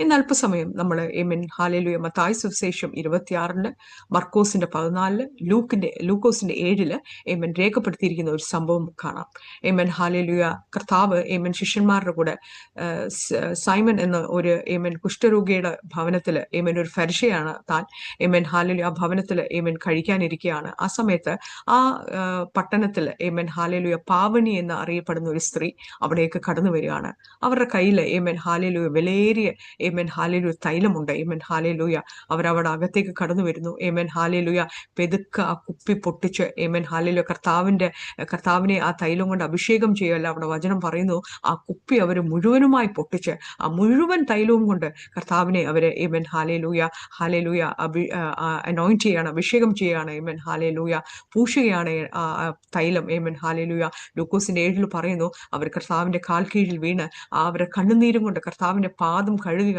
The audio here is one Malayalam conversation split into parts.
ഇന്ന് അല്പസമയം നമ്മൾ എമിൻ ഹാലേലുയ മത്തായ സുവിശേഷം ഇരുപത്തിയാറിൽ മർക്കോസിന്റെ പതിനാലിൽ ലൂക്കിന്റെ ലൂക്കോസിന്റെ ഏഴിൽ എമൻ രേഖപ്പെടുത്തിയിരിക്കുന്ന ഒരു സംഭവം കാണാം. എമൻ ഹാലേലുയ കർത്താവ് എമൻ ശിഷ്യന്മാരുടെ കൂടെ സൈമൻ എന്ന ഒരു എമൻ കുഷ്ഠരോഗിയുടെ ഭവനത്തിൽ എമൻ ഒരു ഫരിഷയാണ് താൻ. എമൻ ഹാലേലു ആ ഭവനത്തിൽ എമൻ കഴിക്കാനിരിക്കുകയാണ് ആ സമയത്ത് ആ പട്ടണത്തിൽ പട്ടണത്തിൽ എൻ ഹാലേലുയ പാവനി എന്ന് അറിയപ്പെടുന്ന ഒരു സ്ത്രീ അവിടേക്ക് കടന്നു വരികയാണ്. അവരുടെ കയ്യിൽ ഏമൻ ഹാലേലൂയ വിലയേറിയ ഏമൻ ഹാലേലൂയ തൈലമുണ്ട്. ഏമൻ ഹാലേലൂയ അവരവിടെ അകത്തേക്ക് കടന്നു വരുന്നു. ഏമൻ ഹാലേലൂയ പെതുക്ക ആ കുപ്പി പൊട്ടിച്ച് ഏമൻ ഹാലേലൂയ കർത്താവിന്റെ കർത്താവിനെ ആ തൈലം കൊണ്ട് അഭിഷേകം ചെയ്യുമല്ല അവിടെ വചനം പറയുന്നു. ആ കുപ്പി അവർ മുഴുവനുമായി പൊട്ടിച്ച് ആ മുഴുവൻ തൈലവും കൊണ്ട് കർത്താവിനെ അവർ ഏമൻ ഹാലേലൂയ ഹാലേലൂയ അഭി അനോയിന്റ് ചെയ്യാണ് അഭിഷേകം ചെയ്യുകയാണ്. ഏമൻ ഹാലേലൂയ പൂശുകയാണ് തൈലം. ഏമൻ ഹാലേലൂയ ലൂക്കോസിന്റെ ഏഴിൽ പറയുന്നു അവർ കർത്താവിന്റെ കാൽ കീഴിൽ വീണ് അവരെ കണ്ണുനീരും കൊണ്ട് കർത്താവിന്റെ പാദം കഴുകുകയാണ്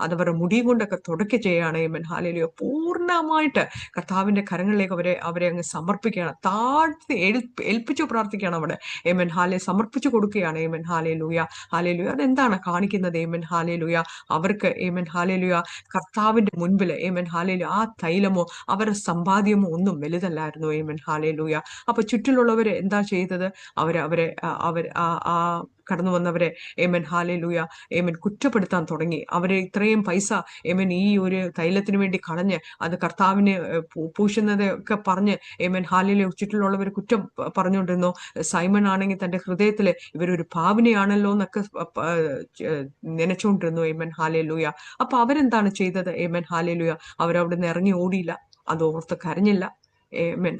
അത് അവരുടെ മുടിയും കൊണ്ടൊക്കെ തുടക്കി ചെയ്യുകയാണ് ഏമൻ ഹാലേലൂയ പൂർണമായിട്ട് കർത്താവിന്റെ കരങ്ങളിലേക്ക് അവരെ അവരെ അങ്ങ് സമർപ്പിക്കുകയാണ്. താഴ്ത്തി ഏൽപ്പി- ഏൽപ്പിച്ചു പ്രാർത്ഥിക്കുകയാണ് അവിടെ. ഏമൻ ഹാലെ സമർപ്പിച്ചു കൊടുക്കുകയാണ്. ഏമൻ ഹാലേ ലൂയ ഹാലേ ലൂയ അതെന്താണ് കാണിക്കുന്നത്? ഏമൻ ഹാലേ ലൂയ അവർക്ക് ഏമൻ ഹാലേ ലൂയ കർത്താവിന്റെ മുൻപിൽ ഏമൻ ഹാലേ ആ തൈലമോ അവരുടെ സമ്പാദ്യമോ ഒന്നും വലുതല്ലായിരുന്നു. ഏമൻ ഹാലേ ലൂയ അപ്പൊ ചുറ്റിലുള്ളവരെ എന്താ ചെയ്തത്? അവർ അവരെ അവർ ആ കടന്നു വന്നവരെ ഏമൻ ഹാലെ ലൂയ ഏമൻ കുറ്റപ്പെടുത്താൻ തുടങ്ങി. അവരെ ഇത്രയും പൈസ ഏമൻ ഈ ഒരു തൈലത്തിന് വേണ്ടി കളഞ്ഞ് അത് കർത്താവിന് പൂശുന്നത് ഒക്കെ പറഞ്ഞ് ഏമൻ ഹാലിലെ ചുറ്റിലുള്ളവർ കുറ്റം പറഞ്ഞുകൊണ്ടിരുന്നു. സൈമൺ ആണെങ്കിൽ തന്റെ ഹൃദയത്തിൽ ഇവരൊരു പാവിനെയാണല്ലോ എന്നൊക്കെ നനച്ചുകൊണ്ടിരുന്നു ഏമൻ ഹാലെ ലൂയ അപ്പൊ അവരെന്താണ് ചെയ്തത്? ഏമൻ ഹാലെ ലൂയ നിന്ന് ഇറങ്ങി ഓടിയില്ല. അത് ഓർത്ത് കരഞ്ഞില്ല.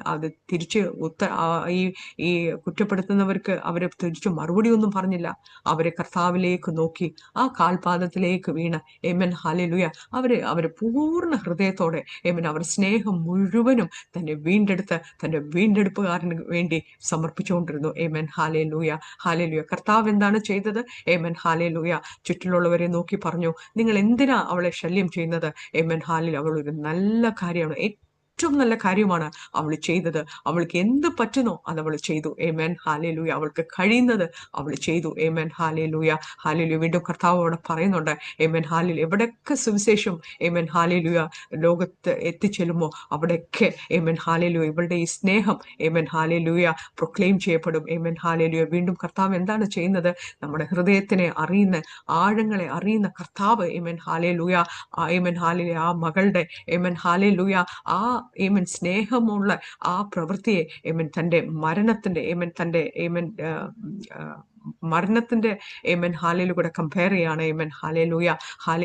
അത് തിരിച്ച് ഉത്ത ഈ ഈ കുറ്റപ്പെടുത്തുന്നവർക്ക് അവരെ തിരിച്ച് മറുപടി ഒന്നും പറഞ്ഞില്ല. അവരെ കർത്താവിലേക്ക് നോക്കി ആ കാൽപാദത്തിലേക്ക് വീണ. എമൻ ഹാലലുയ അവരെ അവർ പൂർണ ഹൃദയത്തോടെ എമൻ അവർ സ്നേഹം മുഴുവനും തന്നെ വീണ്ടെടുത്ത് തന്റെ വീണ്ടെടുപ്പുകാരന് വേണ്ടി സമർപ്പിച്ചുകൊണ്ടിരുന്നു. എമൻ ഹാലേ ലൂയ ഹാലേ ലൂയ കർത്താവ് എന്താണ് ചെയ്തത്? എമൻ ഹാലേ ലൂയ ചുറ്റിലുള്ളവരെ നോക്കി പറഞ്ഞു നിങ്ങൾ എന്തിനാ അവളെ ശല്യം ചെയ്യുന്നത്? എമൻ ഹാലിൽ അവൾ ഒരു നല്ല കാര്യമാണ്. ഏറ്റവും നല്ല കാര്യമാണ് അവൾ ചെയ്തത് അവൾക്ക് എന്ത് പറ്റുന്നോ അത് അവൾ ചെയ്തു മേൻ ഹാലേലൂയ അവൾക്ക് കഴിയുന്നത് അവൾ ചെയ്തു ഏമൻ ഹാലേലൂയ ഹാലേലൂയ വീണ്ടും കർത്താവ് അവിടെ പറയുന്നുണ്ട് ഏമൻ ഹാലിൽ എവിടെയൊക്കെ സുവിശേഷം ഏമൻ ഹാലേലൂയ ലോകത്ത് എത്തിച്ചെല്ലുമോ അവിടെയൊക്കെ ഏമൻ ഹാലേലൂയ ഇവളുടെ ഈ സ്നേഹം ഏമൻ ഹാലേലൂയ പ്രൊക്ലെയിം ചെയ്യപ്പെടും ഏമൻ ഹാലേലൂയ വീണ്ടും കർത്താവ് എന്താണ് ചെയ്യുന്നത് നമ്മുടെ ഹൃദയത്തിനെ അറിയുന്ന ആഴങ്ങളെ അറിയുന്ന കർത്താവ് ഏമൻ ഹാലേലൂയ ആ ഏമൻ ഹാലിലെ ആ മകളുടെ ഏമൻ ഹാലേലൂയ ആ ഏമൻ സ്നേഹമുള്ള ആ പ്രവൃത്തിയെ ഏമൻ തന്റെ മരണത്തിന്റെ ഏമൻ തന്റെ ഏമൻ മരണത്തിന്റെ ഏമൻ ഹാലയിലൂടെ കമ്പയർ ചെയ്യാണ് ഏമൻ ഹാലയിലൂയ ഹാല